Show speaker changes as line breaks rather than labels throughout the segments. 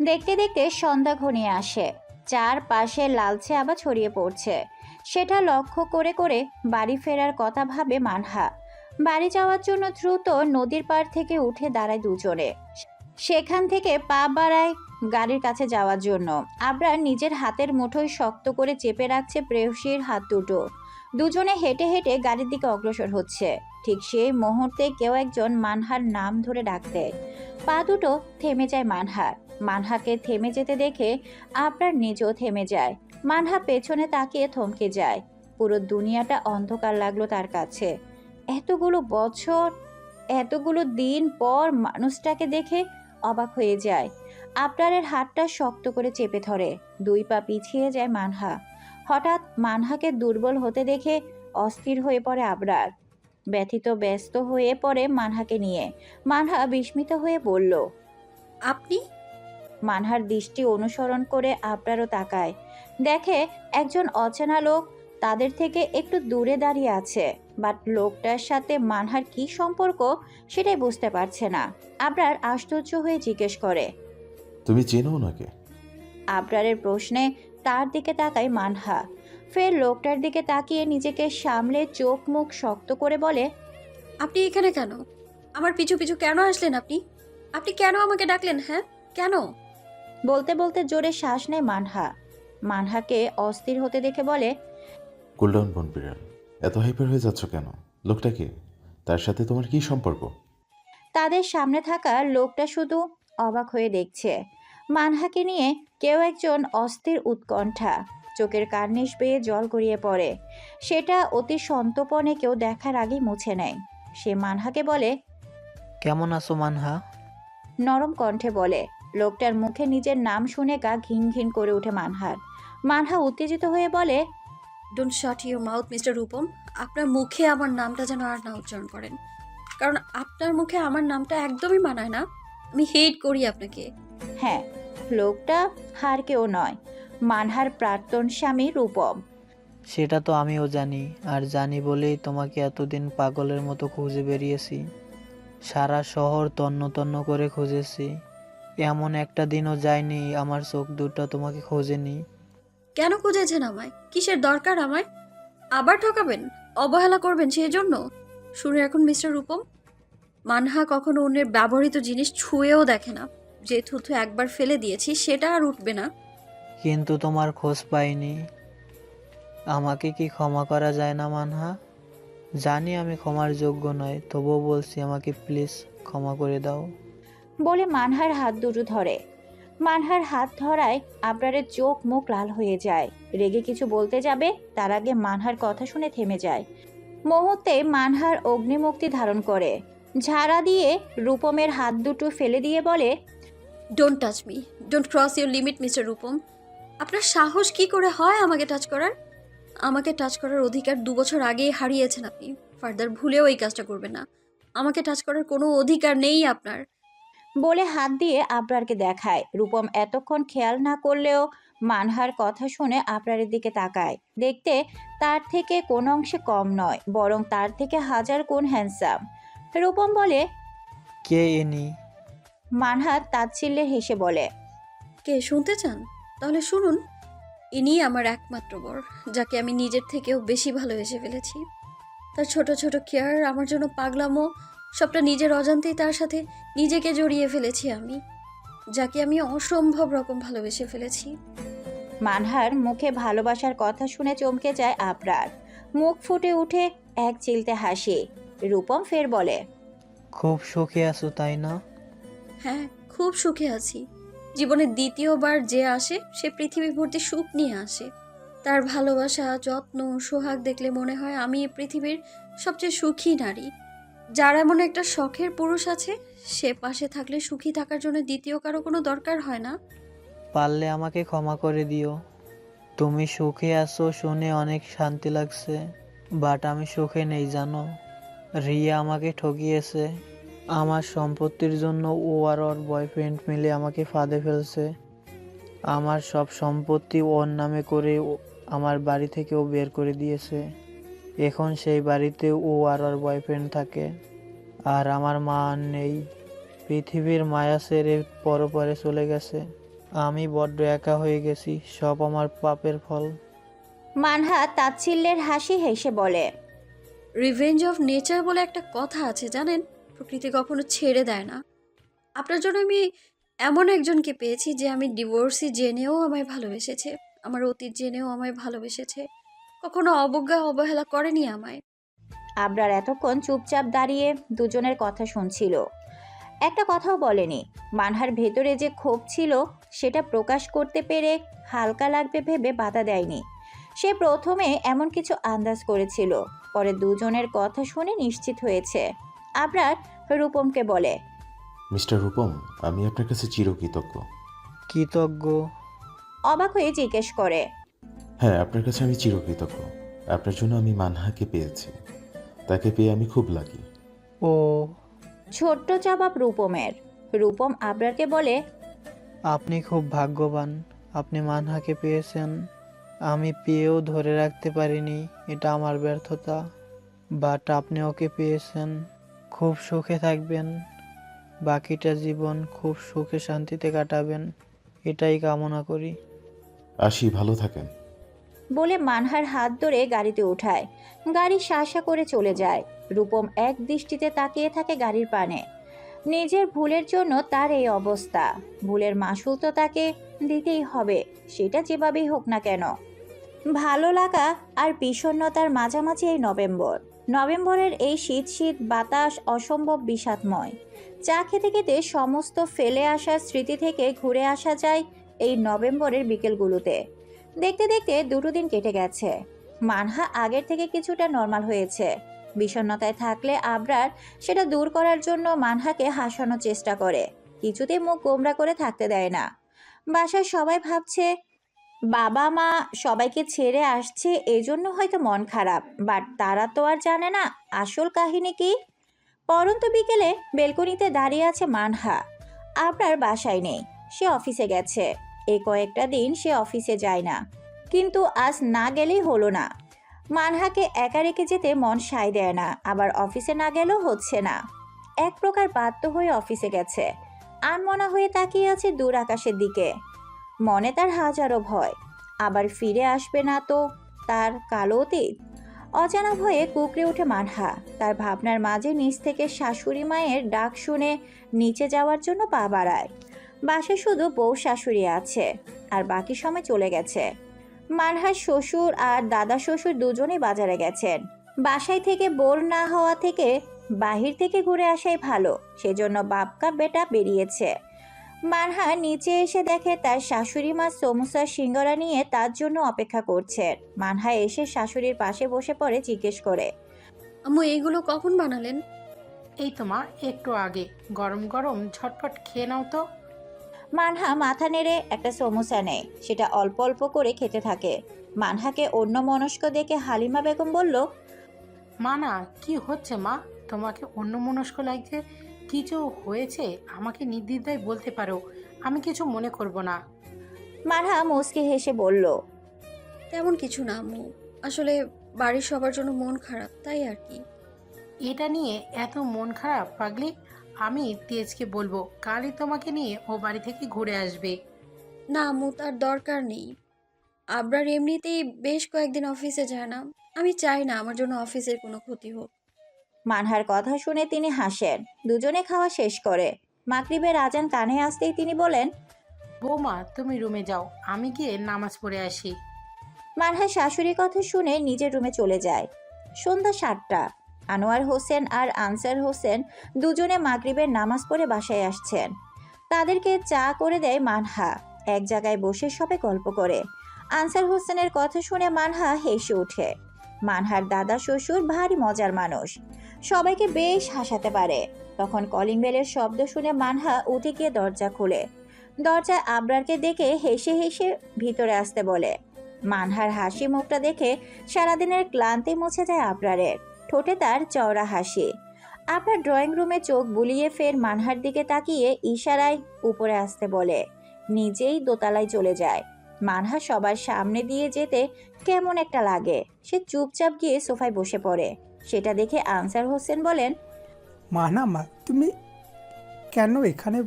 দেখতে দেখতে সন্ধ্যা ঘনিয়ে আসে। চারপাশে লালচে আবার ছড়িয়ে পড়ছে। সেটা লক্ষ্য করে করে বাড়ি ফেরার কথা ভাবে মানহা। বাড়ি যাওয়ার জন্য দ্রুত নদীর পাড় থেকে উঠে দাঁড়ায় দুজনে। সেখান থেকে পা বাড়ায় গাড়ির কাছে যাওয়ার জন্য। আবরার নিজের হাতের মুঠোয় শক্ত করে চেপে রাখছে প্রেয়সীর হাত দুটো। দুজনে হেঁটে হেঁটে গাড়ির দিকে অগ্রসর হচ্ছে। ঠিক সেই মুহূর্তে কেউ একজন মানহার নাম ধরে ডাক দেয়। পা দুটো থেমে যায় মানহার। মানহাকে থেমে যেতে দেখে আপনার নিজেও থেমে যায়। মানহা পেছনে তাকিয়ে থমকে যায়। পুরো দুনিয়াটা অন্ধকার লাগল তার কাছে। এতগুলো বছর, এতগুলো দিন পর মানুষটাকে দেখে অবাক হয়ে যায়। আপনারের হাতটা শক্ত করে চেপে ধরে। দুই পা পিছিয়ে যায় মানহা। হঠাৎ মানহাকে দুর্বল হতে দেখে অস্থির হয়ে পড়ে আবরার। ব্যথিত, ব্যস্ত হয়ে পড়ে মানহাকে নিয়ে। মানহা বিস্মিত হয়ে বলল,
আপনি
মানহার দৃষ্টি অনুসরণ করে আবরারও তাকায়। দেখে একজন অচেনা লোক তাদের থেকে একটু দূরে দাঁড়িয়ে আছে বাট লোকটার সাথে মানহার কি সম্পর্ক সেটাই বুঝতে পারছে না। আবরার আশ্চর্য হয়ে জিজ্ঞেস করে
তুমি চেনো ওনাকে?
আবরারের প্রশ্নে তার দিকে তাকায় মানহা। ফের লোকটার দিকে তাকিয়ে নিজেকে সামলে চোখ মুখ শক্ত করে বলে
আপনি এখানে কেন? আমার পিছু পিছু কেন আসলেন আপনি? আপনি কেন আমাকে ডাকলেন হ্যাঁ? কেন?
বলতে বলতে জোরে শ্বাস নেয় মানহা। মানহাকে অস্থির হতে দেখে বলে
কুলডাউন বোন বিড়াল। এত হাইপার হয়ে যাচ্ছ কেন? লোকটা কে? তার সাথে তোমার কি সম্পর্ক?
তাদের সামনে থাকা লোকটা শুধু অবাক হয়ে দেখছে। মানহাকে নিয়ে কেউ একজন অস্থির উৎকণ্ঠা। চোখের কার্নিশ বেয়ে জল গড়িয়ে পড়ে। সেটা অতি সন্তপনে কেউ দেখার আগেই মুছে নেয়। সে মানহাকে বলে
কেমন আছো মানহা?
নরম কণ্ঠে বলে লোকটার মুখে নিজের নাম শুনে গা ঘিন ঘিন করে ওঠে মানহার। মানহা উত্তেজিত হয়ে বলে
don't shut your mouth mister Rupam আপনার মুখে আমার নামটা যেন আর না উচ্চারণ করেন। কারণ আপনার মুখে আমার নামটা একদমই মানায় না। আমি হেট করি আপনাকে।
হ্যাঁ লোকটা হার কেউ নয় মানহার প্রাক্তন স্বামী রূপম।
সেটা তো আমিও জানি আর জানি বলেই তোমাকে এতদিন পাগলের মতো খুঁজে বেরিয়েছি। সারা শহর তন্ন তন্ন করে খুঁজেছি। এমন একটা দিনও যায়নি আমার চোখ দুটো তোমাকে খোঁজেনি।
কেন খুঁজেছেন আমায়? কিসের দরকার আমায়? আবার ঠকাবেন? অবহেলা করবেন সেই জন্য শুনে এখন মিস্টার রূপম। মানহা কখনো অন্যের ব্যবহৃত জিনিস ছুঁয়েও দেখে না। যে থুথু একবার ফেলে দিয়েছি সেটা আর উঠবে না।
কিন্তু তোমার খোঁজ পাইনি। আমাকে কি ক্ষমা করা যায় না মানহা? জানি আমি ক্ষমার যোগ্য নয় তবুও বলছি আমাকে প্লিজ ক্ষমা করে দাও।
বলে মানহার হাত দুটো ধরে। মানহার হাত ধরায় আবরারের চোখ মুখ লাল হয়ে যায়। রেগে কিছু বলতে যাবে, তার আগে মানহার কথা শুনে থেমে যায়। মুহূর্তে মানহার অগ্নিমুক্তি ধারণ করে। ঝাড়া দিয়ে রূপমের হাত দুটো ফেলে দিয়ে বলে
don't touch me don't cross your limit mister Rupam আপনার সাহস কি করে হয় আমাকে টাচ করার? আমাকে টাচ করার অধিকার দু বছর আগেই হারিয়েছেন আপনি। ফার্দার ভুলেও এই কাজটা করবেন না। আমাকে টাচ করার কোনো অধিকার নেই আপনার।
বলে হাত দিয়ে আবরারকে দেখায়। রূপম এতক্ষণ খেয়াল না করলেও মানহার কথা শুনে আবরারের দিকে তাকায়। দেখতে তার থেকে কোনো অংশে কম নয় বরং তার থেকে হাজার কোন হ্যান্ডসাম রূপম বলে
কে এনি
মানহা তাচ্ছিল্যে হেসে বলে
কে শুনতে চান? তাহলে শুনুন। ইনি আমার একমাত্র বর যাকে আমি নিজের থেকেও বেশি ভালোবেসে ফেলেছি। তার ছোট ছোট কেয়ার আমার জন্য পাগলামো সবটা নিজের অজান্তেই তার সাথে নিজেকে জড়িয়ে ফেলেছি আমি যাকে আমি অসম্ভব রকম ভালোবেসে ফেলেছি।
মানহার মুখে ভালোবাসার কথা শুনে চমকে যায় আবরার। মুখ ফুটে উঠে এক চিলতে হাসি। রূপম ফের বলে
খুব সুখে আছো তাই না?
হ্যাঁ খুব সুখে আছি। জীবনের দ্বিতীয়বার যে আসে সে পৃথিবী ভর্তি সুখ নিয়ে আসে। তার ভালোবাসা যত্ন সোহাগ দেখলে মনে হয় আমি এই পৃথিবীর সবচেয়ে সুখী নারী। যার এমন একটা শখের পুরুষ আছে, সে পাশে থাকলে সুখী থাকার জন্য দ্বিতীয় কারও কোনো দরকার হয় না।
পারলে আমাকে ক্ষমা করে দিও। তুমি সুখে আছো শুনে অনেক শান্তি লাগছে বাট আমি সুখে নেই, জানো? রিয়া আমাকে ঠকিয়েছে। আমার সম্পত্তির জন্য ও আর ওর বয়ফ্রেন্ড মিলে আমাকে ফাঁদে ফেলছে। আমার সব সম্পত্তি ওর নামে করে আমার বাড়ি থেকেও বের করে দিয়েছে। এখন সেই বাড়িতে ও আর ওর বয়ফ্রেন্ড থাকে। আর আমার মা আর নেই। পৃথিবীর মায়া সেরে পরপরে চলে গেছে। আমি বড্ড একা হয়ে গেছি। সব আমার পাপের ফল।
মানহা তাচ্ছিল্যের হাসি হেসে বলে
রিভেঞ্জ অফ নেচার বলে একটা কথা আছে জানেন? প্রকৃতি কখনো ছেড়ে দেয় না। আপনার জন্য আমি এমন একজনকে পেয়েছি যে আমি ডিভোর্সি জেনেও আমায় ভালোবেসেছে। আমার অতীত জেনেও আমায় ভালোবেসেছে। কখনো অবজ্ঞা অবহেলা করেনি আমায়।
আবরার এতক্ষণ চুপচাপ দাঁড়িয়ে দুজনের কথা শুনছিল। একটা কথাও বলেনি। মানহার ভেতরে যে ক্ষোভ ছিল সেটা প্রকাশ করতে পেরে হালকা লাগবে ভেবে বাধা দেয়নি। সে প্রথমে এমন কিছু আন্দাজ করেছিল পরে দুজনের কথা শুনে নিশ্চিত হয়েছে। আবরার রূপমকে বলে
মিস্টার রূপম আমি আপনার কাছে চিরকৃতজ্ঞ।
কৃতজ্ঞ।
অবাক হয়ে জিজ্ঞেস করে
হ্যাঁ আপনার কাছে আমি চিরকৃতজ্ঞ। আপনার জন্য আমি মানহাকে পেয়েছি। তাকে পেয়ে আমি খুব লাগি
ও।
ছোট্ট জবাব রূপমের। রূপম আবরারকে বলে
আপনি খুব ভাগ্যবান। আপনি মানহাকে পেয়েছেন। আমি পেয়েও ধরে রাখতে পারিনি। এটা আমার ব্যর্থতা। বাট আপনি ওকে পেয়েছেন। খুব সুখে থাকবেন। বাকিটা জীবন খুব সুখে শান্তিতে কাটাবেন। এটাই কামনা করি।
আসি ভালো থাকেন।
বলে মানহার হাত ধরে গাড়িতে উঠায়। গাড়ি শাসা করে চলে যায়। রূপম এক দৃষ্টিতে তাকিয়ে থাকে গাড়ির পানে। নিজের ভুলের জন্য তার এই অবস্থা। ভুলের মাসুল তো তাকে দিতেই হবে, সেটা যেভাবেই হোক না কেন। ভালো লাগা আর বিষণ্ণতার মাঝামাঝি এই নভেম্বর। নভেম্বরের এই শীত শীত বাতাস অসম্ভব বিষাদময়। চা খেতে খেতে সমস্ত ফেলে আসা স্মৃতি থেকে ঘুরে আসা যায় এই নভেম্বরের বিকেলগুলোতে। দেখতে দেখতে দুটো দিন কেটে গেছে। মানহা আগের থেকে কিছুটা নর্মাল হয়েছে। বিষণ্ণতায় থাকলে আবরার সেটা দূর করার জন্য মানহাকে হাসানোর চেষ্টা করে। কিছুতেই মুখ গোমরা করে থাকতে দেয় না। বাসায় সবাই ভাবছে, বাবা, মা, সবাইকে ছেড়ে আসছে, এজন্য হয়তো মন খারাপ। বাট তারা তো আর জানে না, আসল কাহিনী কি? পরন্ত বিকেলে বেলকনিতে দাঁড়িয়ে আছে মানহা। আবরার বাসায় নেই, সে অফিসে গেছে। এই কয়েকটা দিন সে অফিসে যায় না। কিন্তু আজ না গেলেই হলো না। মানহাকে একা রেখে যেতে মন সায় দেয় না, আবার অফিসে না গেলেও হচ্ছে না। এক প্রকার বাধ্য হয়ে অফিসে গেছে। আনমনা হয়ে তাকিয়ে আছে দূর আকাশের দিকে। মনে তার হাজারো ভয়। আবার ফিরে আসবে না তো তার কালো অতীত? অজানা ভয়ে কুকড়ে ওঠে মানহা। তার ভাবনার মাঝে নিচ থেকে শাশুড়ি মায়ের ডাক শুনে নিচে যাওয়ার জন্য পা বাড়ায়। বাসায় শুধু বউ শাশুড়ি আছে আর বাকি সময় চলে গেছে। মানহার শ্বশুর আর দাদা শ্বশুর দুজনেই বাজারে গেছেন। বাসায় থেকে বোর না হওয়া থেকে বাহির থেকে ঘুরে আসাই ভালো সেজন্য বাপকা বেটা বেরিয়েছে। মানহা নিচে এসে দেখে তার শাশুড়ি মা সমোসা সিঙ্গরা নিয়ে তার জন্য অপেক্ষা করছেন। মানহা এসে শাশুড়ির পাশে বসে পড়ে জিজ্ঞেস করে
আম্মু এইগুলো কখন বানালেন?
এই তো মা একটু আগে। গরম গরম ঝটপট খেয়ে নাও তো।
মানহা মাথা নেড়ে একটা সমোসা নেয়। সেটা অল্প অল্প করে খেতে থাকে। মানহাকে অন্য মনস্ক দেখে হালিমা বেগম বলল
মা না কি হচ্ছে মা? তোমাকে অন্য মনস্ক লাগছে? কিছু হয়েছে? আমাকে নির্দ্বিধায় বলতে পারো। আমি কিছু মনে করব না।
মানহা মুচকি হেসে বলল
তেমন কিছু না আম্মু আসলে বাড়ির সবার জন্য মন খারাপ তাই আর কি।
এটা নিয়ে এত মন খারাপ পাগলি? আমি তেজকে বলব কালই তোমাকে নিয়ে ও বাড়ি থেকে ঘুরে আসবে।
না আম্মু তার দরকার নেই। আবরার এমনিতেই বেশ কয়েকদিন অফিসে যায় না। আমি চাই না আমার জন্য অফিসের কোনো ক্ষতি হোক।
মানহার কথা শুনে তিনি হাসেন। দুজনে খাওয়া শেষ করে। মাকরিবের আজান কানে আসতেই তিনি বলেন
বৌমা তুমি রুমে যাও। আমি গিয়ে নামাজ পড়ে আসি।
মানহা শাশুড়ির কথা শুনে নিজের রুমে চলে যায়। সন্ধ্যা সাতটা। আনোয়ার হোসেন আর আনসার হোসেন দুজনে মাগরিবের নামাজ পড়ে বাসায় আসছেন। তাদেরকে চা করে দেয় মানহা। এক জায়গায় বসে সবে গল্প করে। আনসার হোসেনের কথা শুনে মানহা হেসে ওঠে। মানহার দাদা শ্বশুর ভারী মজার মানুষ। সবাইকে বেশ হাসাতে পারে। তখন কলিং বেলের শব্দ শুনে মানহা উঠে গিয়ে দরজা খুলে। দরজায় আবরারকে দেখে হেসে হেসে ভিতরে আসতে বলে। মানহার হাসি মুখটা দেখে সারাদিনের ক্লান্তি মুছে যায় আবরারের। ঠোঁটে তার চওড়া হাসি। আপনার ড্রয়িং রুমে চোখ বুলিয়ে ফের মানহার দিকে তাকিয়ে ইশারায় উপরে আসতে বলে নিজেই দোতলায় চলে যায়। মানহা সবার সামনে দিয়ে যেতে কেমন একটা লাগে। সে চুপচাপ গিয়ে সোফায় বসে পড়ে। সেটা দেখে আনসার হোসেন বলেন
মা না মা তুমি কেন এখানে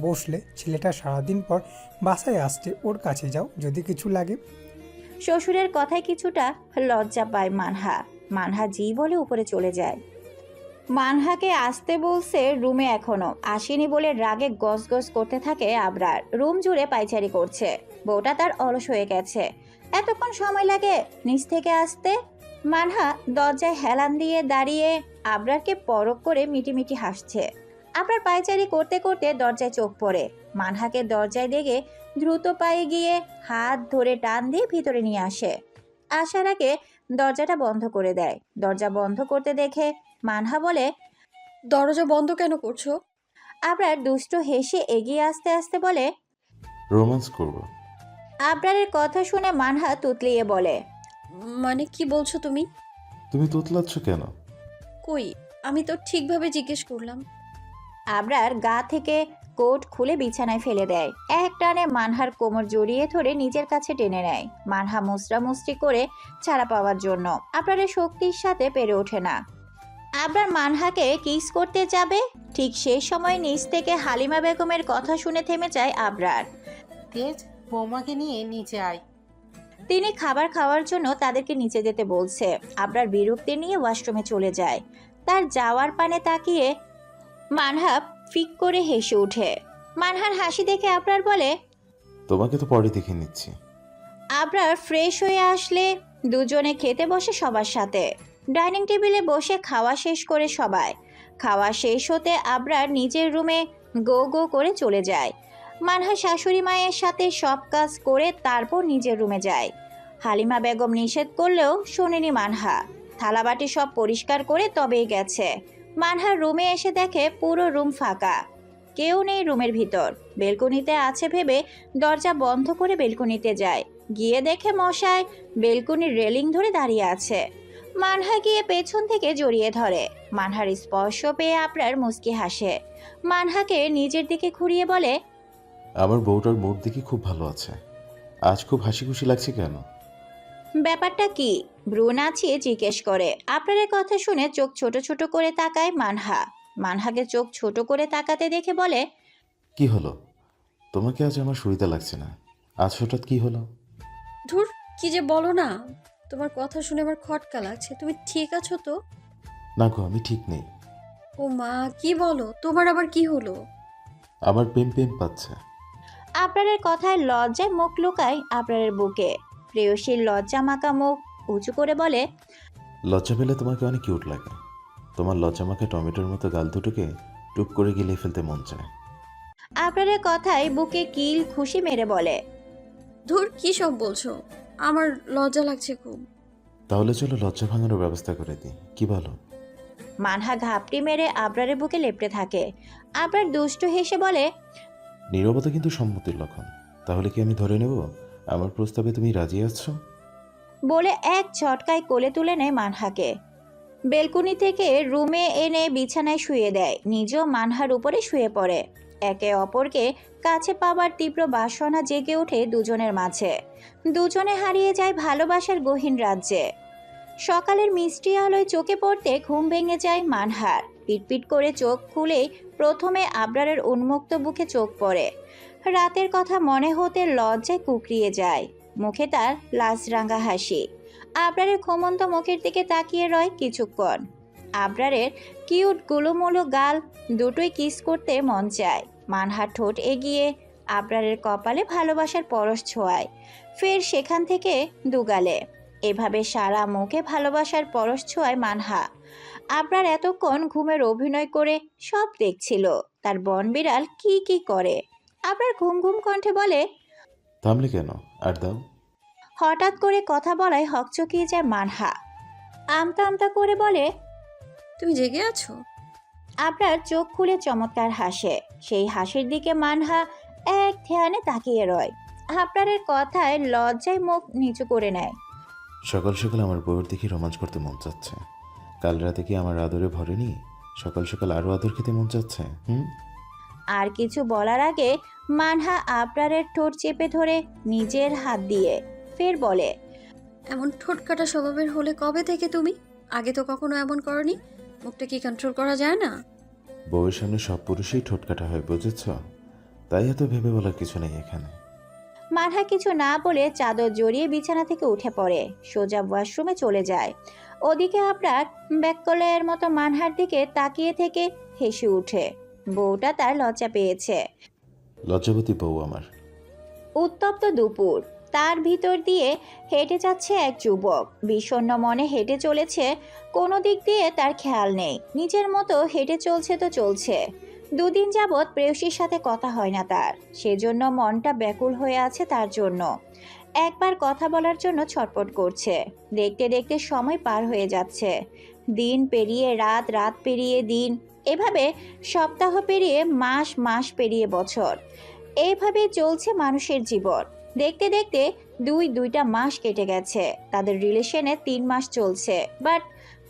বসলে? ছেলেটা সারাদিন পর বাসায় আসছে ওর কাছে যাও যদি কিছু লাগে।
শ্বশুরের কথায় কিছুটা লজ্জা পায় মানহা। মানহা জি বলে উপরে চলে যায়। মানহাকে আসতে বলছে রুমে এখনও। আসেনি বলে রাগে গস গস করতে থাকে আবরার। রুম জুড়ে পাইচারি করছে। বউটা তার অলস হয়ে গেছে। এতক্ষণ সময় লাগে নিচ থেকে আসতে। মানহা দরজায় হেলান দিয়ে দাঁড়িয়ে আবরারকে পরক করে মিটিমিটি হাসছে। আবরার পাইচারি করতে করতে দরজায় চোখ পড়ে। মানহাকে দরজায় দেখে দ্রুত পায়ে গিয়ে হাত ধরে টান দিয়ে ভিতরে নিয়ে আসে। আগে দরজাটা বন্ধ করে দেয়। দরজা বন্ধ করতে দেখে মানহা বলে
দরজা বন্ধ কেন করছ?
আবরার দুষ্ট হেসে এগিয়ে আসতে আসতে বলে
রোমান্স করব।
আবরারের কথা শুনে মানহা তুতলিয়ে বলে
মানে কি বলছো তুমি?
তুমি তুতলাচ্ছ কেন?
কই আমি তো ঠিকভাবে জিজ্ঞেস করলাম।
আবরার গা থেকে কোট খুলে বিছানায় ফেলে দেয়। এক টানে মানহার কোমর জড়িয়ে ধরে নিজের কাছে টেনে নেয়। মানহা মুসরা মুসরি করে ছাড়া পাওয়ার জন্য। আবরারের শক্তির সাথে পেরে ওঠে না। আবরার মানহাকে কিস করতে যাবে? ঠিক সেই সময় নিচ থেকে হালিমা বেগমের কথা শুনে থেমে যায় আবরার।
তেজ বৌমাকে নিয়ে নিচে আয়।
তিনি খাবার খাওয়ার জন্য তাদেরকে নিচে যেতে বলছে। আবরার বিরক্তি নিয়ে ওয়াশরুমে চলে যায়। তার যাওয়ার পানে তাকিয়ে মানহা ফিক করে হেসে ওঠে। মানহার হাসি দেখে আবরার বলে
তোমাকে তো পরে দেখে নিচ্ছি।
আবরার ফ্রেশ হয়ে আসলে দুজনে খেতে বসে সবার সাথে। ডাইনিং টেবিলে বসে খাওয়া শেষ করে সবাই। খাওয়া শেষ হতে আবরার নিজের রুমে গো গো করে চলে যায়। মানহা শাশুড়ি মায়ের সাথে সব কাজ করে তারপর নিজের রুমে যায়। হালিমা বেগম নিষেধ করলেও শোনেনি মানহা। থালাবাটি সব পরিষ্কার করে তবেই গেছে। মানহার রুমে এসে দেখে পুরো রুম ফাঁকা। কেউ নেই রুমের ভিতর। বেলকনিতে আছে ভেবে দরজা বন্ধ করে বেলকনিতে যায়। গিয়ে দেখে মশাই, বেলকনির রেলিং ধরে দাঁড়িয়ে আছে। মানহা গিয়ে পেছন থেকে জড়িয়ে ধরে। মানহার স্পর্শ পেয়ে আপনার মুচকি হাসে। মানহাকে নিজের দিকে ঘুরিয়ে বলে,
আমার বউটার মুড দেখি খুব ভালো আছে। আজ খুব হাসি খুশি লাগছে কেন?
ব্যাপারটা কি? ব্রু নাচিয়ে জিজ্ঞেস করে। আপনার কথা শুনে চোখ ছোট ছোট করে তাকায় মানহা। মানহাকে চোখ ছোট করে তাকাতে দেখে বলে
কি হলো? তোমাকে আজ আমার সুবিধা লাগছে না। আজ হঠাৎ কি হলো?
ধুর কি যে বলো না। তোমার কথা শুনে আমার খটকা লাগছে। তুমি ঠিক আছো তো?
না গো আমি ঠিক নেই।
ও মা কি বলো? তোমার আবার কি হলো?
আমার প্রেম প্রেম পাচ্ছে।
আপনারের কথায় লজ্জায় মুখ লুকায় আপনারের বুকে। প্রেয়সীর লজ্জা মাকা মুখ উঁচু করে বলে
লজ্জা পেলে তোমাকে অনেক কিউট লাগে। তোমার লজ্জা মাখা টমেটোর মতো গাল দুটোকে টুপ করে গিলে ফেলতে মন চায়।
আপনারের কথায় বুকে কিল খুশি মেরে বলে
ধুর কি সব বলছো? আমার লজ্জা লাগছে খুব।
তাহলে চলো লজ্জা ভাঙানোর ব্যবস্থা করে দিই। কি বলো?
মানহা ঘাপটি মেরে আবরারের বুকে লেপটে থাকে। আবরার দুষ্ট হেসে বলে
নীরবতা কিন্তু সম্মতির লক্ষণ। তাহলে কি আমি ধরে নেব? আমার প্রস্তাবে তুমি রাজি আছো?
বলে এক ঝটকায় কোলে তুলে নেয় মানহাকে। বেলকুনি থেকে রুমে এনে বিছানায় শুয়ে দেয়। নিজেও মানহার উপরে শুয়ে পড়ে। একে অপরকে কাছে পাওয়ার তীব্র বাসনা জেগে ওঠে দুজনের মাঝে। দুজনে হারিয়ে যায় ভালোবাসার গহীন রাজ্যে। সকালের মিষ্টি আলোয় চোখে পড়তে ঘুম ভেঙে যায় মানহার। পিটপিট করে চোখ খুলেই প্রথমে আবরারের উন্মুক্ত বুকে চোখ পড়ে। রাতের কথা মনে হতে লজ্জায় কুকরিয়ে যায়। মুখে তার লাজরাঙ্গা হাসি। আবরারের ঘুমন্ত মুখের দিকে তাকিয়ে রয় কিছুক্ষণ। আবরারের কিউট গুলোমুলো গাল দুটোই কিস করতে মন চায়। মানহার ঠোঁট এগিয়ে আবরারের কপালে ভালোবাসার পরশ ছোঁয়ায়। ফের সেখান থেকে দুগালে। এভাবে সারা মুখে ভালোবাসার পরশ ছোঁয়ায় মানহা। আবরার এতক্ষণ ঘুমের অভিনয় করে সব দেখছিল। তার বনবিড়াল কি কি করে? আবরার ঘুম ঘুম কণ্ঠে বলে
থামলে কেন আর দাও
হঠাৎ করে কথা বলায় হকচকিয়ে যায় মানহা। আমতা আমতা করে বলে
তুমি জেগে আছো?
আপনার চোখ খুলে চমৎকার হাসে। সেই হাসির দিকে মানহা এক ধ্যানে তাকিয়ে রয়। আপনারের কথায় লজ্জায় মুখ নিচু করে নেয়।
সকাল সকাল আমার বউয়ের দেখি রোমাঞ্চ করতে মন চাচ্ছে। কাল রাতে কি আমার আদরে ভরেনি? সকাল সকাল আরও আদর খেতে মন চাচ্ছে হুম?
আর কিছু বলার আগে মানহা আপনারের ঠোঁট চেপে ধরে নিজের হাত দিয়ে ফের বলে
এমন ঠোঁটকাটা স্বভাবের হলে কবে থেকে তুমি? আগে তো কখনো এমন করনি। মুখটা কি কন্ট্রোল করা যায় না?
বউয়ের সামনে সব পুরুষই ঠোঁট কাটা হয় বুঝেছ? তাই এত ভেবে বলার কিছু নেই এখানে।
মানহা কিছু না বলে চাদর জড়িয়ে বিছানা থেকে উঠে পড়ে সোজা ওয়াশরুমে চলে যায়। ওদিকে আপনার ব্যাককলের মতো মানহার দিকে তাকিয়ে থেকে হেসে উঠে। বউটা তার লজ্জা পেয়েছে।
লজ্জাবতী বউ আমার।
উত্তপ্ত দুপুর। তার ভিতর দিয়ে হেঁটে যাচ্ছে এক যুবক। বিষণ্ণ মনে হেঁটে চলেছে কোনো দিক দিয়ে তার খেয়াল নেই। নিজের মতো হেঁটে চলছে তো চলছে। দুদিন যাবৎ প্রেয়সীর সাথে কথা হয় না তার। সেজন্য মনটা ব্যাকুল হয়ে আছে তার জন্য। একবার কথা বলার জন্য ছটপট করছে। দেখতে দেখতে সময় পার হয়ে যাচ্ছে। দিন পেরিয়ে রাত রাত পেরিয়ে দিন এভাবে সপ্তাহ পেরিয়ে মাস মাস পেরিয়ে বছর। এইভাবে চলছে মানুষের জীবন। দেখতে দেখতে দুই, দুইটা মাস কেটে গেছে। তাদের রিলেশনে তিন মাস চলছে। বাট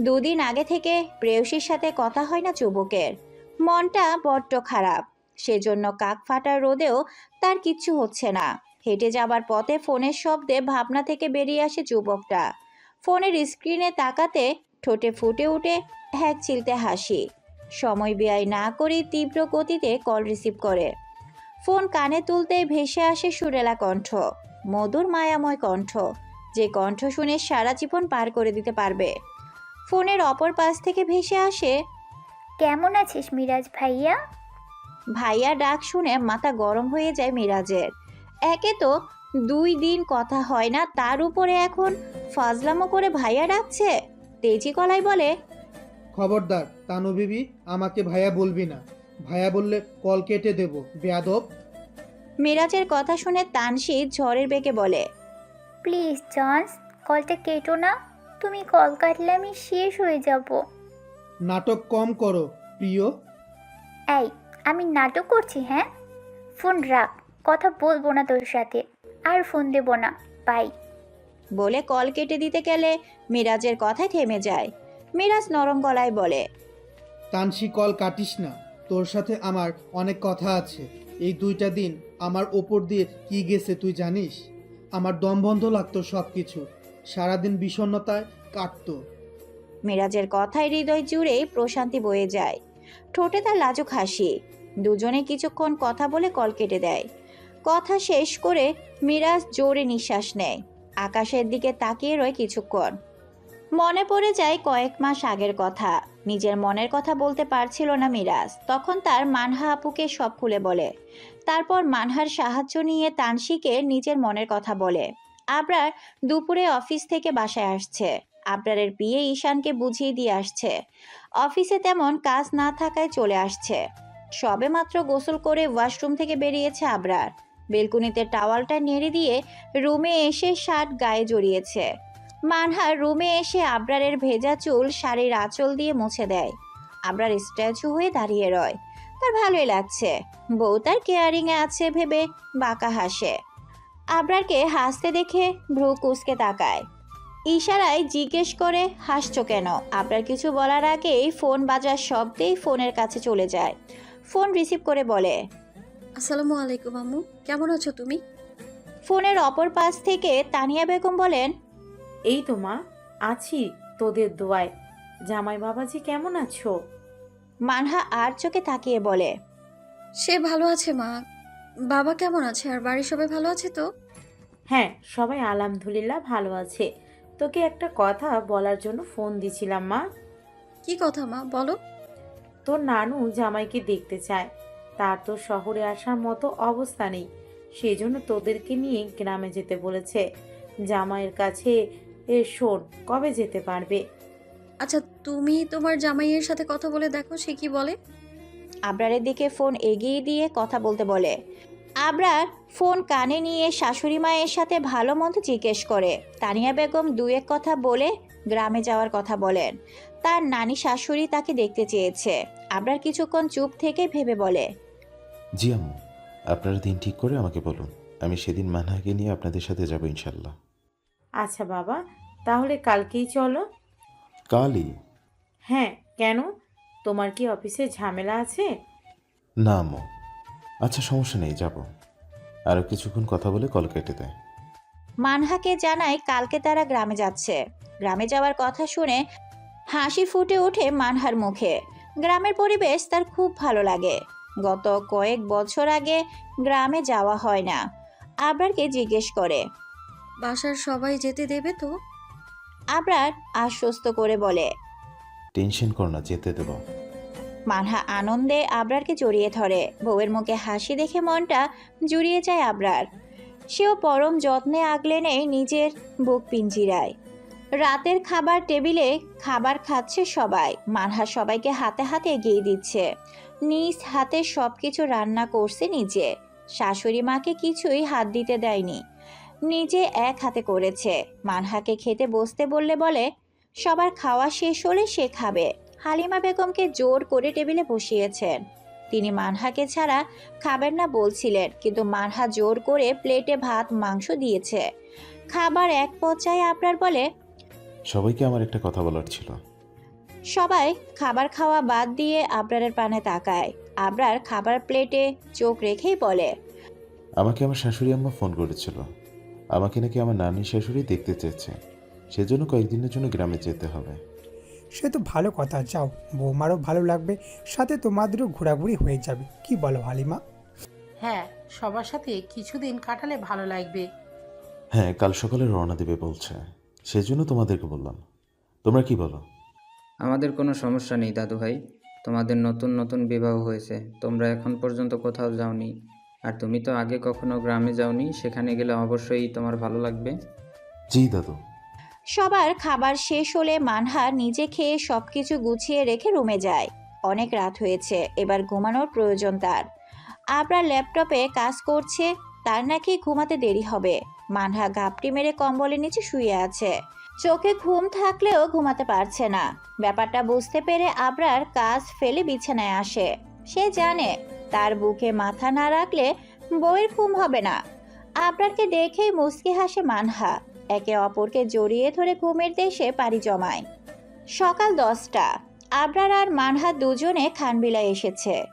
দুদিন আগে থেকে প্রেয়সীর সাথে কথা হয় না যুবকের। মনটা বড্ড খারাপ। সেজন্য কাক ফাটার রোদেও তার কিচ্ছু হচ্ছে না। হেঁটে যাবার পথে ফোনের শব্দে ভাবনা থেকে বেরিয়ে আসে যুবকটা। ফোনের স্ক্রিনে তাকাতে ঠোঁটে ফুটে উঠে হ্যাক চিলতে হাসি। সময় ব্যয় না করে তীব্র গতিতে কল রিসিভ করে। ফোন কানে তুলতেই ভেসে আসে সুরেলা কণ্ঠ মধুর মায়াময় কণ্ঠ যে কণ্ঠ শুনে সারা জীবন পার করে দিতে পারবে। ফোনের অপর পাশ থেকে ভেসে আসে
কেমন আছিস মিরাজ ভাইয়া?
ভাইয়া ডাক শুনে মাথা গরম হয়ে যায় মিরাজের। একে তো দুই দিন কথা হয় না তার উপরে এখন ফাজলামো করে ভাইয়া ডাকছে? তেজি কলাই বলে
খবরদার তানু বিবি আমাকে ভাইয়া বলবি না। ভাইয়া বললে কল কেটে দেব বেয়াদব।
মিরাজের কথা শুনে তানসি ঝড়ের বেগে বলে
প্লিজ জন্স কলটা কেটো না। তুমি কল কাটলে আমি শেষ হয়ে যাব।
নাটক কম করো প্রিয়।
এই আমি নাটক করছি হ্যাঁ? ফোন রাখ কথা বলব না তোর সাথে আর ফোন দেবো না বাই।
বলে কল কেটে দিতে গেলে মিরাজের কথায় থেমে যায়। মিরাজ নরম গলায় বলে
তানসি কল কাটিস না। তোর সাথে আমার অনেক কথা আছে। এই দুইটা দিন আমার ওপর দিয়ে কি গেছে তুই জানিস? আমার দম বন্ধ লাগতো সব কিছু সারাদিন বিষণ্ণতায় কাটতো।
মিরাজের কথায় হৃদয় জুড়ে প্রশান্তি বয়ে যায়। ঠোঁটে তার লাজুক হাসি। দুজনে কিছুক্ষণ কথা বলে কল কেটে দেয়। কথা শেষ করে মিরাজ জোরে নিঃশ্বাস নেয়। আকাশের দিকে তাকিয়ে রয় কিছুক্ষণ। মনে পড়ে যায় কয়েক মাস আগের কথা। নিজের মনের কথা বলতে পারছিল না মিরাজ। তখন তার মানহা আপুকে সব খুলে বলে। তারপর মানহার সাহায্য নিয়ে তানসিকে নিজের মনের কথা বলে। আবরার দুপুরে অফিস থেকে বাসায় আসছে। আবরারের বিয়ে ঈশানকে বুঝিয়ে দিয়ে আসছে। অফিসে তেমন কাজ না থাকায় চলে আসছে। সবে মাত্র গোসল করে ওয়াশরুম থেকে বেরিয়েছে আবরার। বেলকুনিতে টাওয়ালটা নেড়ে দিয়ে রুমে এসে শার্ট গায়ে জড়িয়েছে। মানহার রুমে এসে আবরারের ভেজা চুল শাড়ির আঁচল দিয়ে মুছে দেয়। আবরার স্ট্যাচু হয়ে দাঁড়িয়ে রয়। তার ভালোই লাগছে। বউ তার কেয়ারিংয়ে আছে ভেবে বাঁকা হাসে। আবরারকে হাসতে দেখে ভ্রু কুসকে তাকায়। ইশারায় জিজ্ঞেস করে হাসছো কেন? আপনার কিছু বলার আগেই ফোন বাজার শব্দেই ফোনের কাছে চলে যায়। ফোন রিসিভ করে বলে
আসসালামু আলাইকুম আম্মু। কেমন আছো তুমি?
ফোনের অপর পাশ থেকে তানিয়া বেগম বলেন
এই তো মা আছি তোদের দোয়ায়। জামাই বাবাজি কেমন আছো?
মানহা আর চোখে তাকিয়ে বলে
সে ভালো আছে মা। বাবা কেমন আছে? আর বাড়ির সবাই ভালো আছে তো?
হ্যাঁ সবাই আলহামদুলিল্লাহ ভালো আছে। তোকে একটা কথা বলার জন্য ফোন দিছিলাম মা।
কি কথা মা বলো।
তোর নানু জামাইকে দেখতে চায়। তার তো শহরে আসার মতো অবস্থা নেই। সেজন্য তোদেরকে নিয়ে গ্রামে যেতে বলেছে। জামাইয়ের কাছে এ শোন কবে যেতে পারবে?
আচ্ছা তুমি তোমার জামাইয়ের সাথে কথা বলে দেখো সে কি বলে?
আবরারের দিকে ফোন এগিয়ে দিয়ে কথা বলতে বলে। আবরার ফোন কানে নিয়ে শাশুড়ি মায়ের সাথে ভালো মন্দ জিজ্ঞেস করে। তানিয়া বেগম দু এক কথা বলে গ্রামে যাওয়ার কথা বলেন। তার নানি শাশুড়ি তাকে দেখতে চেয়েছে। আবরার কিছুক্ষণ চুপ থেকে ভেবে বলে
জি আম্মু আপনারা দিন ঠিক করে আমাকে বলুন। আমি সেদিন মানহাকে নিয়ে আপনাদের সাথে যাব ইনশাল্লাহ
আচ্ছা বাবা তাহলে কালকেই চলো।
কালই?
হ্যাঁ কেন? তোমার কি অফিসে ঝামেলা আছে?
না আম্মু। আচ্ছা সমস্যা নেই যাব। আরও কিছুক্ষণ কথা বলে কল কেটে দেয়।
মানহাকে জানায় কালকে তারা গ্রামে যাচ্ছে। গ্রামে যাওয়ার কথা শুনে হাসি ফুটে ওঠে মানহার মুখে। গ্রামের পরিবেশ তার খুব ভালো লাগে। গত কয়েক বছর আগে গ্রামে যাওয়া হয় না। আবরারকে জিজ্ঞেস করে
বাসার সবাই যেতে দেবে তো?
আবরার আশ্বস্ত করে বলে
টেনশন কর না যেতে দেব।
মানহা আনন্দে আবরারকে জড়িয়ে ধরে। বউয়ের মুখে হাসি দেখে মনটা জুড়িয়ে যায় আবরার। সেও পরম যত্নে আগলে নেয় নিজের বুক পিঞ্জিরায়। রাতের খাবার টেবিলে খাবার খাচ্ছে সবাই। মানহা সবাইকে হাতে হাতে এগিয়ে দিচ্ছে। নিজ হাতে সব কিছু রান্না করছে নিজে। শাশুড়ি মাকে কিছুই হাত দিতে দেয়নি। নিজে এক হাতে করেছে। মানহাকে খেতে বসতে বললে বলে সবার খাওয়া শেষ হলে সে খাবে। হালিমা বেগমকে জোর করে টেবিলে বসিয়েছেন। তিনি মানহাকে ছাড়া খাবেন না বলছিলেন কিন্তু মানহা জোর করে প্লেটে ভাত মাংস দিয়েছে। খাবার এক পর্যায়ে আপনার বলে
সবাইকে আমার একটা কথা বলার ছিল।
সবাই খাবার খাওয়া বাদ দিয়ে আবরারের পানে তাকায়। আবরার খাবার প্লেটে চোখ রেখেই বলে
আমাকে আমার শাশুড়ি আম্মা ফোন করেছিল। আমাকে নাকি আমার নানি শাশুড়ি দেখতে চেয়েছে। সেজন্য কয়েকদিনের জন্য গ্রামে যেতে হবে।
সে তো ভালো কথা যাও। বৌমারও ভালো লাগবে সাথে তোমাদেরও ঘোরাঘুরি হয়ে যাবে। কি বলো হালিমা?
হ্যাঁ সবার সাথে কিছুদিন কাটালে ভালো লাগবে।
হ্যাঁ কাল সকালে রওনা দেবে বলছে। সেজন্য তোমাদেরকে বললাম। তোমরা কি বলো?
আমাদের কোনো সমস্যা নেই দাদু ভাই তোমাদের নতুন নতুন বিবাহ হয়েছে। তোমরা এখন পর্যন্ত কোথাও যাওনি। আর তুমি তো আগে কখনো গ্রামে যাওনি সেখানে গেলে অবশ্যই তোমার ভালো লাগবে।
জি দাদু।
সবার খাবার শেষ হলে মানহা নিজে খেয়ে সবকিছু গুছিয়ে রেখে রুমে যায়। অনেক রাত হয়েছে এবার ঘুমানোর প্রয়োজন তার। আবরা ল্যাপটপে কাজ করছে তার নাকি ঘুমাতে দেরি হবে। মানহা ঘাপটি মেরে কম্বলের নিচে শুয়ে আছে। চোখে ঘুম থাকলেও ঘুমাতে পারছে না। ব্যাপারটা বুঝতে পেরে আবরার কাজ ফেলে বিছানায় আসে। সে জানে তার বুকে মাথা না রাখলে বইয়ের ঘুম হবে না। আবরারকে দেখেই মুচকি হাসে মানহা। একে অপরকে জড়িয়ে ধরে ঘুমের দেশে পাড়ি জমায়। সকাল দশটা। আবরার আর মানহা দুজনে খানবিলা এসেছে।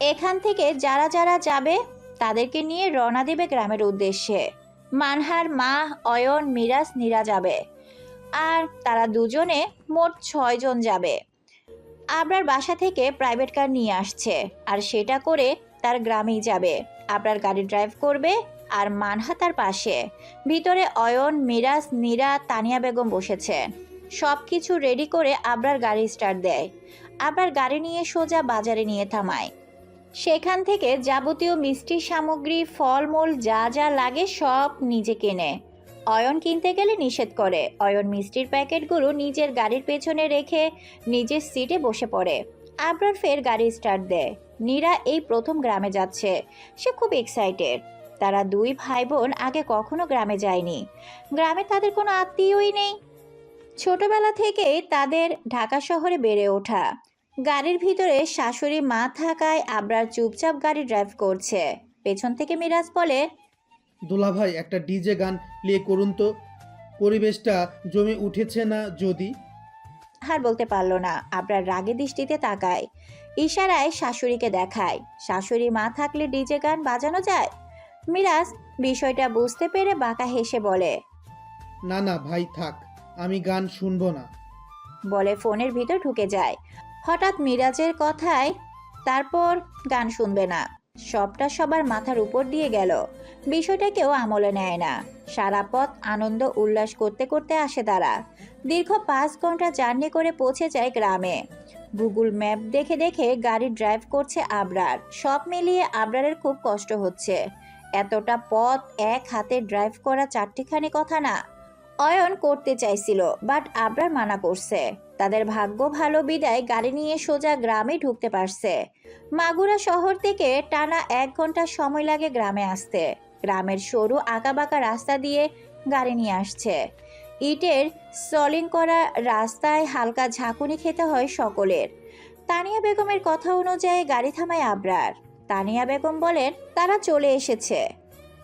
এখান থেকে যারা যারা যাবে, তাদেরকে নিয়ে রওনা দেবে গ্রামের উদ্দেশ্যে। মানহার মা, অয়ন, মিরাজ, নীরা যাবে। আর তারা দুজনে মোট ছয়জন যাবে। আবরার বাসা থেকে প্রাইভেট কার নিয়ে আসছে, আর সেটা করে তার গ্রামেই যাবে। আবরার গাড়ি ড্রাইভ করবে আর মানহা তার পাশে ভিতরে অয়ন, মিরাজ, নীরা, তানিয়া বেগম বসেছে। সব কিছু রেডি করে আবরার গাড়ি স্টার্ট দেয়। আবার গাড়ি নিয়ে সোজা বাজারে নিয়ে থামায়। সেখান থেকে যাবতীয় মিষ্টি সামগ্রী, ফলমূল, যা যা লাগে সব নিজে কেনে। অয়ন কিনতে গেলে নিষেধ করে। অয়ন মিষ্টির প্যাকেটগুলো নিজের গাড়ির পেছনে রেখে নিজের সিটে বসে পড়ে। আবরার ফের গাড়ি স্টার্ট দেয়। নীরা এই প্রথম গ্রামে যাচ্ছে। সে খুব এক্সাইটেড তারা দুই ভাই বোন আগে কখনো গ্রামে যায়নি। গ্রামে তাদের কোনো আত্মীয়ই নেই। ছোটবেলা থেকেই তাদের ঢাকা শহরে বেড়ে ওঠা। গাড়ির ভিতরে শাশুড়ি মা থাকায় আবরার চুপচাপ গাড়ি ড্রাইভ করছে। পেছন থেকে মিরাজ বলে
দুলাভাই একটা ডিজে গান প্লে করুন তো। পরিবেশটা জমে উঠেছে না যদি?
আর বলতে পারল না আবরার রাগে দৃষ্টিতে তাকায়। ইশারায় শাশুড়িকে দেখায় শাশুড়ি মা থাকলে ডিজে গান বাজানো যায়? মিরাজ বিষয়টা বুঝতে পেরে বাঁকা হেসে বলে
না না ভাই থাক আমি গান শুনব না।
বলে ফোনের ভিতর ঢুকে যায়। হঠাৎ মিরাজের কথায় তারপর গান শুনবে না। সবটা সবার মাথার উপর দিয়ে গেল। বিষয়টা কেউ আমলে নেয় না। সারা পথ আনন্দ উল্লাস করতে করতে আসে তারা। দীর্ঘ পাঁচ ঘণ্টা জার্নি করে পৌঁছে যায় গ্রামে। গুগল ম্যাপ দেখে দেখে গাড়ি ড্রাইভ করছে আবরার। সব মিলিয়ে আবরারের খুব কষ্ট হচ্ছে। এতটা পথ এক হাতে ড্রাইভ করা চারটিখানি কথা না। অয়ন করতে চাইছিল বাট আবরার মানা করছে। তাদের ভাগ্য ভালো বিদায় গাড়ি নিয়ে সোজা গ্রামে ঢুকতে পারছে। মাগুরা শহর থেকে টানা এক ঘণ্টা সময় লাগে গ্রামে আসতে। গ্রামের সরু আঁকাবাঁকা রাস্তা দিয়ে গাড়ি নিয়ে আসছে। ইটের সলিং করা রাস্তায় হালকা ঝাঁকুনি খেতে হয় সকলের। তানিয়া বেগমের কথা অনুযায়ী গাড়ি থামায় আবরার। তানিয়া বেগম বলেন, তারা চলে এসেছে।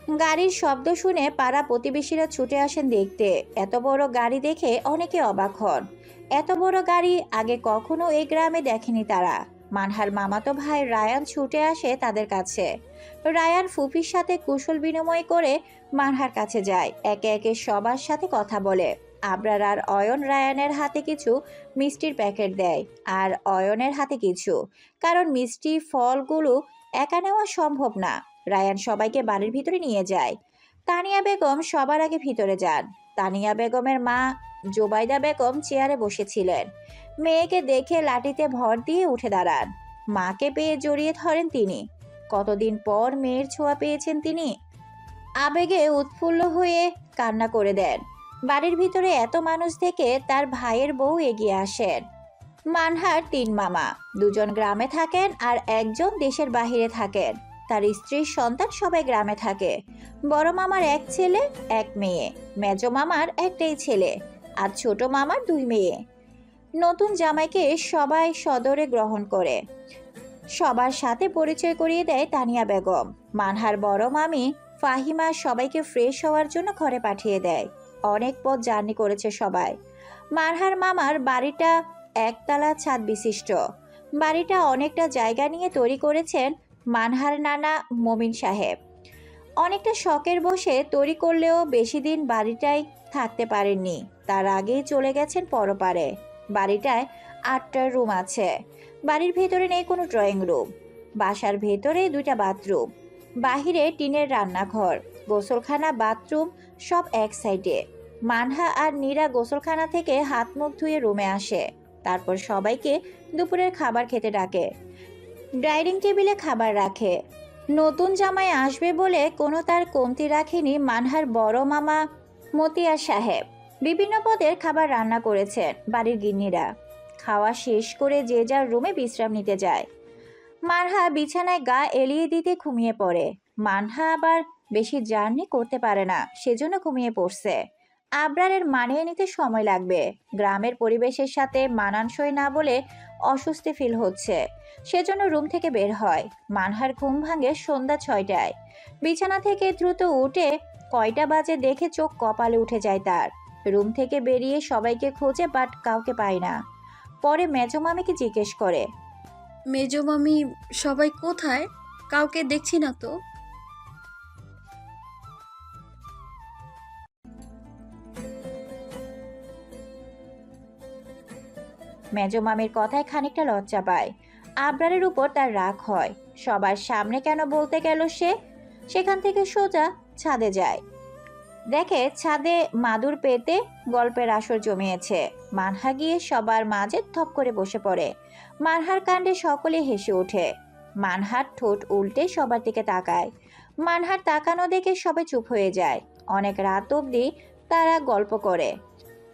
গাড়ির শব্দ শুনে পাড়া প্রতিবেশীরা ছুটে আসেন দেখতে। এত বড় গাড়ি দেখে অনেকে অবাক হন। এত বড় গাড়ি আগে কখনো এই গ্রামে দেখেনি তারা। মানহার মামাতো ভাই রায়ান ছুটে আসে তাদের কাছে। রায়ান ফুফির সাথে কুশল বিনিময় করে মানহার কাছে যায়। একে একে সবার সাথে কথা বলে। আবরার আর অয়ন রায়ানের হাতে কিছু মিষ্টির প্যাকেট দেয়, আর অয়নের হাতে কিছু। কারণ মিষ্টি, ফলগুলো একা নেওয়া সম্ভব না। রায়ান সবাইকে বাড়ির ভিতরে নিয়ে যায়। তানিয়া বেগম সবার আগে ভিতরে যান। তানিয়া বেগমের মা জোবাইদা বেগম চেয়ারে বসেছিলেন। মেয়েকে দেখে লাঠিতে ভর দিয়ে উঠে দাঁড়ান। মাকে পেয়ে জড়িয়ে ধরেন তিনি। কতদিন পর মেয়ের ছোঁয়া পেয়েছেন তিনি? আবেগে উৎফুল্ল হয়ে কান্না করে দেন। বাড়ির ভিতরে এত মানুষ থেকে তার ভাইয়ের বউ এগিয়ে আসেন। মানহার তিন মামা। দুজন গ্রামে থাকেন আর একজন দেশের বাহিরে থাকেন। তার স্ত্রীর সন্তান সবাই গ্রামে থাকে। বড় মামার এক ছেলে, এক মেয়ে। মেজ মামার একটাই ছেলে আর ছোট মামার দুই মেয়ে। নতুন জামাইকে সবাই সদরে গ্রহণ করে। সবার সাথে পরিচয় করিয়ে দেয় তানিয়া বেগম। মানহার বড় মামি ফাহিমা সবাইকে ফ্রেশ হওয়ার জন্য ঘরে পাঠিয়ে দেয়। অনেক পথ জার্নি করেছে সবাই। মানহার মামার বাড়িটা একতলা ছাদ বিশিষ্ট। বাড়িটা অনেকটা জায়গা নিয়ে তৈরি করেছেন মানহার নানা মমিন সাহেব। অনেকটা শখের বসে তৈরি করলেও বেশি দিন বাড়িটায় থাকতে পারেননি। তার আগেই চলে গেছেন পরপারে। বাড়িটায় আটটা রুম আছে। বাড়ির ভেতরে নেই কোনো ড্রয়িং রুম। বাসার ভেতরে দুইটা বাথরুম। বাহিরে টিনের রান্নাঘর, গোসলখানা, বাথরুম সব এক সাইডে। মানহা আর নীরা গোসলখানা থেকে হাত মুখ ধুয়ে রুমে আসে। তারপর সবাইকে দুপুরের খাবার খেতে ডাকে। ডাইনিং টেবিলে খাবার রাখে। নতুন জামাই আসবে বলে কোনো তার কমতি রাখেনি মানহার বড় মামা মতিয়া সাহেব। বিভিন্ন পদের খাবার রান্না করেছেন বাড়ির গিন্নিরা। খাওয়া শেষ করে যে যার রুমে বিশ্রাম নিতে যায়। মানহা বিছানায় গা এলিয়ে দিতে ঘুমিয়ে পড়ে। মানহা আবার বেশি জার্নি করতে পারে না, সেজন্য ঘুমিয়ে পড়ছে। আবরারের মানিয়ে নিতে সময় লাগবে। গ্রামের পরিবেশের সাথে মানানসই না বলে অস্বস্তি ফিল হচ্ছে। সেজন্য রুম থেকে বের হয়। মানহার ঘুম ভাঙে সন্ধ্যা ছয়টায়। বিছানা থেকে দ্রুত উঠে কয়টা বাজে দেখে চোখ কপালে উঠে যায় তার। রুম থেকে বেরিয়ে সবাইকে খোঁজে বাট কাউকে পায় না। পরে মেজো মামিকে জিজ্ঞেস করে
মেজো মামি সবাই কোথায়? কাউকে দেখছি না তো?
মেজো মামির কথায় খানিকটা লজ্জা পায়। আবরারের উপর তার রাগ হয়। সবার সামনে কেন বলতে গেল সে? সেখান থেকে সোজা ছাদে যায়। দেখে ছাদে মাদুর পেতে গল্পের আসর জমিয়েছে। মানহা গিয়ে সবার মাঝে থপ করে বসে পড়ে। মানহার কাণ্ডে সকলে হেসে ওঠে। মানহার ঠোঁট উল্টে সবার দিকে তাকায়। মানহার তাকানো দেখে সবাই চুপ হয়ে যায়। অনেক রাত অবধি তারা গল্প করে।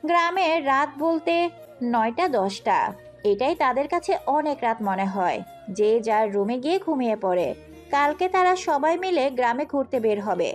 গ্রামের রাত বলতে নয়টা, দশটা। এটাই তাদের কাছে অনেক রাত মনে হয়, যে যার রুমে গিয়ে ঘুমিয়ে পড়ে। কালকে তারা সবাই মিলে গ্রামে ঘুরতে বের হবে।